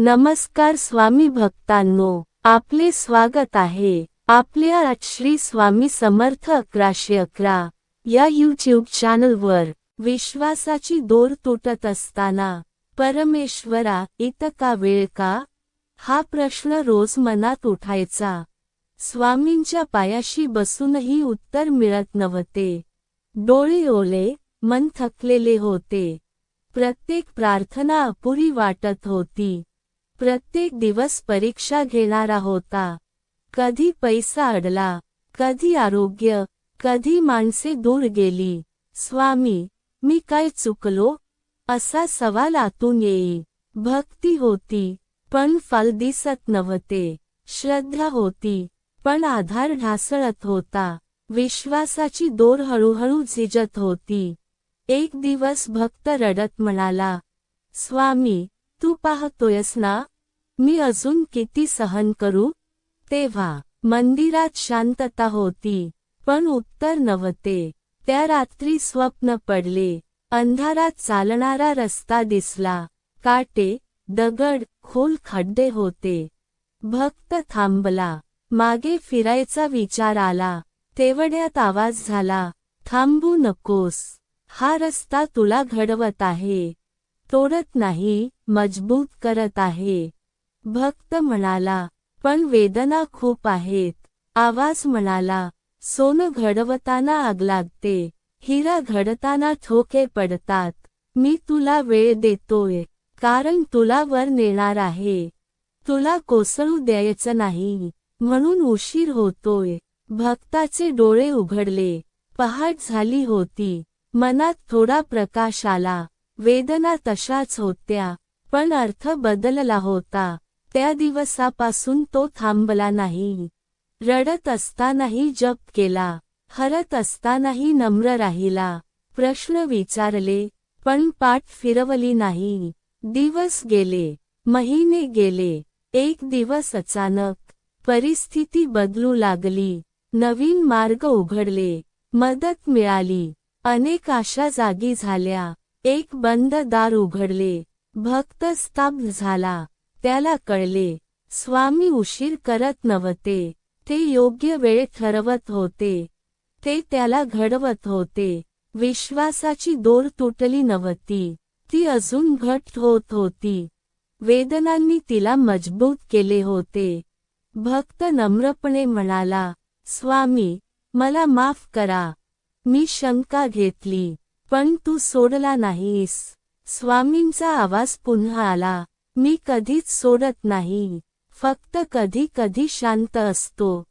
नमस्कार स्वामी भक्तांनो आपले स्वागत आहे. आपल्या श्री स्वामी समर्थ अकराशे अकरा या यूट्यूब चॅनलवर विश्वासाची दोर तुटत असताना परमेश्वरा इतका वेळ का? हा प्रश्न रोज मनात उठायचा. स्वामींच्या पायाशी बसूनही उत्तर मिळत नव्हते. डोळे ओले मन थकलेले होते. प्रत्येक प्रार्थना अपुरी वाटत होती. प्रत्येक दिवस परीक्षा घेणारा होता. कधी पैसा अडला कधी आरोग्य कधी माणसे दूर गेली. स्वामी मी काय चुकलो? असा सवाल आतून येई. भक्ती होती पण फल दिसत नव्हते. श्रद्धा होती पण आधार ढासळत होता. विश्वासाची दोर हळूहळू झिजत होती. एक दिवस भक्त रडत म्हणाला स्वामी तू पाहतोयस ना मी अजून किती सहन करू? तेव्हा मंदिरात शांतता होती पण उत्तर नव्हते. त्या रात्री स्वप्न पडले. अंधारात चालणारा रस्ता दिसला. काटे दगड खोल खड्डे होते. भक्त थांबला. मागे फिरायचा विचार आला. तेवढ्यात आवाज झाला थांबू नकोस. हा रस्ता तुला घडवत आहे. तोडत नाही मजबूत करत आहे. भक्त म्हणाला पण वेदना खूप आहेत. आवाज म्हणाला सोनं घडवताना आग लागते हिरा घडताना ठोके पडतात. मी तुला वेळ देतोय कारण तुला वर नेणार आहे. तुला कोसळू द्यायचं नाही म्हणून उशीर होतोय. भक्ताचे डोळे उघडले. पहाट झाली होती. मनात थोडा प्रकाश आला. वेदना तशाच होत्या पण अर्थ बदलला होता. त्या दिवसापासून तो थांबला नाही. रडत असतानाही जप केला हरत असतानाही नम्र राहिला. प्रश्न विचारले पण पाठ फिरवली नाही. दिवस गेले महिने गेले एक दिवस अचानक परिस्थिती बदलू लागली. नवीन मार्ग उघडले मदत मिळाली. अनेक आशा जागी झाल्या. एक बंद दार उघडले. भक्त स्तब्ध झाला. त्याला कळले स्वामी उशीर करत नव्हते. ते योग्य वेळ ठरवत होते. ते त्याला घडवत होते. विश्वासाची दोर तुटली नव्हती. ती अजून घट होत होती. वेदनांनी तिला मजबूत केले होते. भक्त नम्रपणे म्हणाला स्वामी मला माफ करा. मी शंका घेतली. पण तू सोडला नाहीस. स्वामींचा आवाज पुन्हा आला. मी कधीच सोडत नाही. फक्त कधी कधी शांत असतो.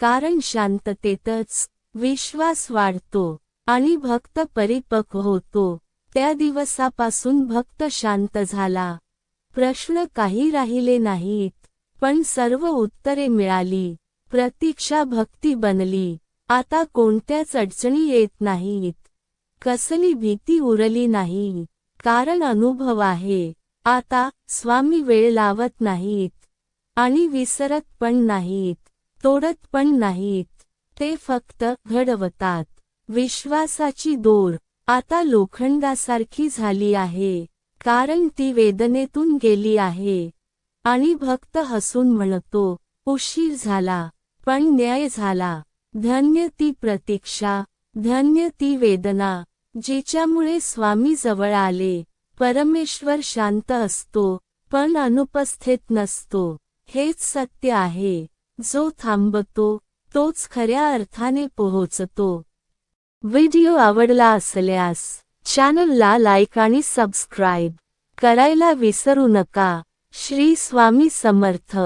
कारण शांततेतच विश्वास वाढतो आणि भक्त परिपक्व होतो. त्या दिवसापासून भक्त शांत झाला. प्रश्न काही राहिले नाहीत पण सर्व उत्तरे मिळाली. प्रतीक्षा भक्ती बनली. आता कोणत्याच अडचणी येत नाहीत. कसली भीती उरली नाही. कारण अनुभव आहे. आता स्वामी वेळ लावत नाहीत. आणि विसरत पण नाहीत. तोडत पण नाहीत. ते फक्त घडवतात. विश्वासाची दोर. आता लोखंडासारखी झाली आहे. कारण ती वेदनेतून गेली आहे. आणि भक्त हसून म्हणतो उशीर झाला. पण न्याय झाला. धन्य ती प्रतीक्षा. धन्य ती वेदना. जिच्यामुळे स्वामी जवळ आले. परमेश्वर शांत असतो पण अनुपस्थित नसतो. हेच सत्य आहे. जो थांबतो तोच खऱ्या अर्थाने पोहोचतो. व्हिडिओ आवडला असल्यास चॅनलला लाईक आणि सबस्क्राईब करायला विसरू नका. श्री स्वामी समर्थ.